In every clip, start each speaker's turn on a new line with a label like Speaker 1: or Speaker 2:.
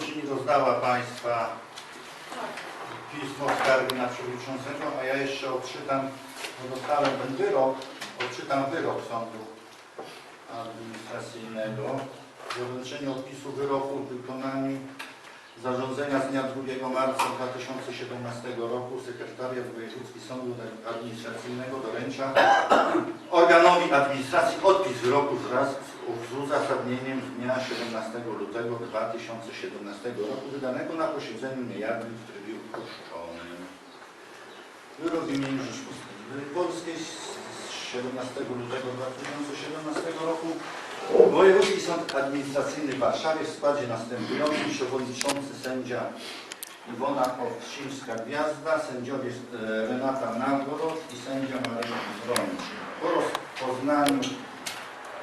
Speaker 1: czy nie rozdała Państwa pismo skargi na przewodniczącego, a ja jeszcze odczytam, bo dostałem ten wyrok, odczytam wyrok sądu administracyjnego. Doręczenie odpisu wyroku wykonaniu zarządzenia z dnia 2 marca 2017 roku Sekretariat Wojewódzki Sądu Administracyjnego doręcza organowi administracji odpis wyroku wraz z uzasadnieniem z dnia 17 lutego 2017 roku wydanego na posiedzeniu niejawnym w trybie uproszczonym. Wyrok w imieniu Rzeczpospolitej Polskiej z 17 lutego 2017 roku Wojewódzki Sąd Administracyjny w Warszawie w składzie następującym przewodniczący sędzia Iwona Owsińska-Gwiazda, sędziowie e, Renata Nagorod i sędzia Marek Brącz. Po rozpoznaniu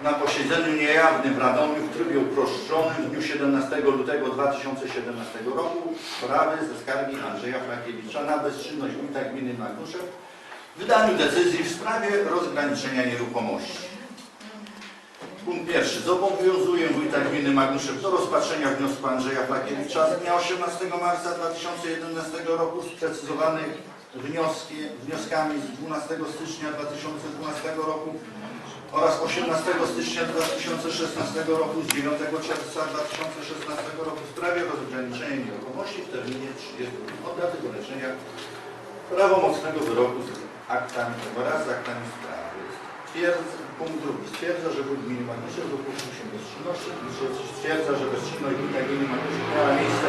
Speaker 1: na posiedzeniu niejawnym w Radomiu w trybie uproszczonym w dniu 17 lutego 2017 roku sprawy ze skargi Andrzeja Frakiewicza na bezczynność wójta gminy Magnuszek w wydaniu decyzji w sprawie rozgraniczenia nieruchomości. Punkt pierwszy. Zobowiązuje wójta gminy Magnuszek do rozpatrzenia wniosku Andrzeja Flakiewicza z dnia 18 marca 2011 roku sprecyzowanych wnioski, wnioskami z 12 stycznia 2012 roku oraz 18 stycznia 2016 roku z 9 czerwca 2016 roku w sprawie rozgraniczenia nieruchomości w terminie 30 dni od daty wyleczenia prawomocnego wyroku z aktami wraz z aktami sprawy. Stwierdza, punkt drugi. Stwierdza, że wójt gminy Magnuszek dopuścił się bezczynności. Stwierdza, że bezczynność wójta gminy Magnuszek miała miejsce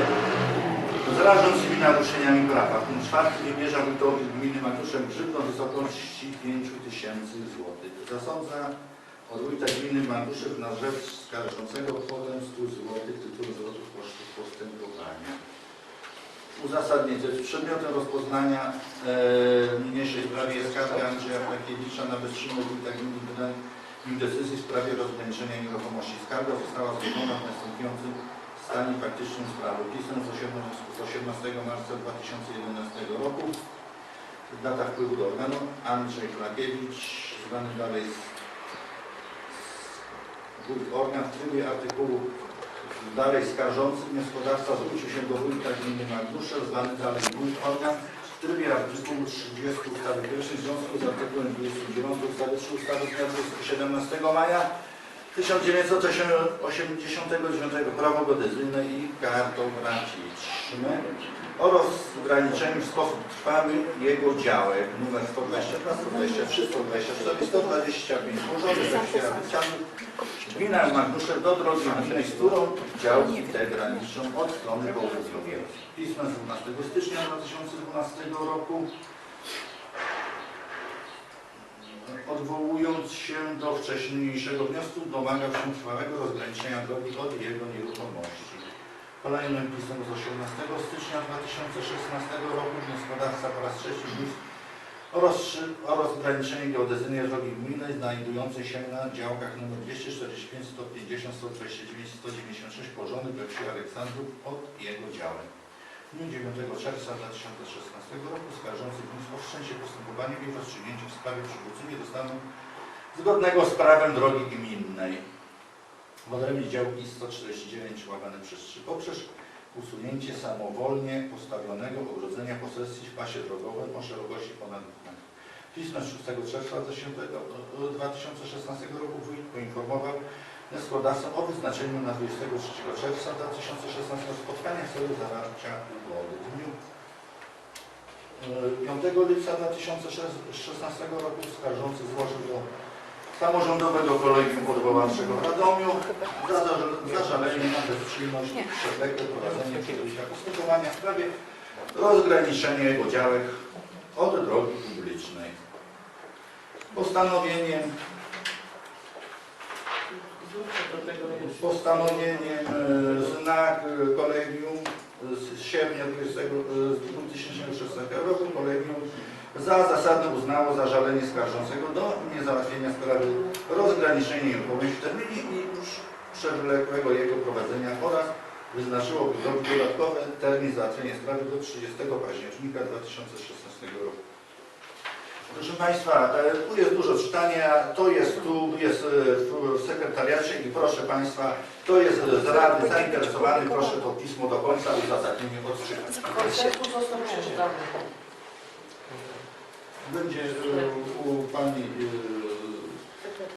Speaker 1: rażącymi naruszeniami prawa. Punkt czwarty. Wymierza wójtowi gminy Magnuszek grzywną w wysokości 5 tysięcy złotych. Zasądza od wójta gminy Magnuszek na rzecz skarżącego kwotę 100 złotych tytułu zwrotu kosztów postępowania. Uzasadnienie. Przedmiotem rozpoznania e, niniejszej sprawie jest skarga Andrzeja Plakiewicza na bezczynność wójta gminy wydanej im decyzji w sprawie rozgraniczenia nieruchomości. Skarga została złożona w następującym stanie faktycznym sprawy. Pisem z 18 z 18 marca 2011 roku. Data wpływu do organu. Andrzej Plakiewicz, zwany dalej z, z organ w trybie artykułu Dalej skarżący wnioskodawca zwrócił się do wójta gminy Magnusze, zwany dalej wójt organ w trybie artykułu 30 ustawy pierwszej w związku z artykułem 29 ustawy 3 ustawy z dnia 17 maja 1989 prawo geodezyjne i kartograficzne oraz ograniczeniu w sposób trwały jego działek. Nr 122, 123, 124, 125 złożony ze świadczeń Gmina Magnuszek do drogi gminnej, z którą działki te graniczą od strony południowej. Pismem z 12 stycznia 2012 roku odwołując się do wcześniejszego wniosku domagał się trwałego rozgraniczenia drogi od jego nieruchomości. Kolejnym pismem z 18 stycznia 2016 roku wnioskodawca po raz trzeci wniósł o, rozgraniczenie geodezyjnej drogi gminnej znajdującej się na działkach nr 245, 150, 129, 196 położonych we wsi Aleksandrów od jego działek. W dniu 9 czerwca 2016 roku skarżący wniósł o wszczęcie postępowania i rozstrzygnięcie w sprawie przywrócenia do stanu zgodnego z prawem drogi gminnej w odrębie działki 149 łamane przez 3 poprzez usunięcie samowolnie postawionego ogrodzenia posesji w pasie drogowym o szerokości ponad 2 metrów. Pismem z 6 czerwca 2016 roku wójt poinformował wnioskodawcę o wyznaczeniu na 23 czerwca 2016 spotkania w celu zawarcia ugody. W dniu e, 5 lipca 2016 roku skarżący złożył do Samorządowego Kolegium Odwoławczego w Radomiu. Za za- zażalenie na bezczynność i przewlekłe prowadzenie przejścia postępowania w sprawie rozgraniczenia jego działek od drogi publicznej. Postanowieniem postanowieniem e, znak e, kolegium sierpnia 20, e, 2016 roku kolegium za zasadne uznało zażalenie skarżącego do niezałatwienia sprawy rozgraniczenia nieruchomości w terminie i przewlekłego jego prowadzenia oraz wyznaczyło dodatkowy termin załatwienia sprawy do 30 października 2016 roku. Proszę Państwa, e, tu jest dużo czytania, to jest tu, jest e, w sekretariacie i proszę Państwa, to jest z Rady zainteresowany, proszę to pismo do końca uzasadnienie odczytać.
Speaker 2: Konsensus został przeczytany.
Speaker 1: Będzie e, u Pani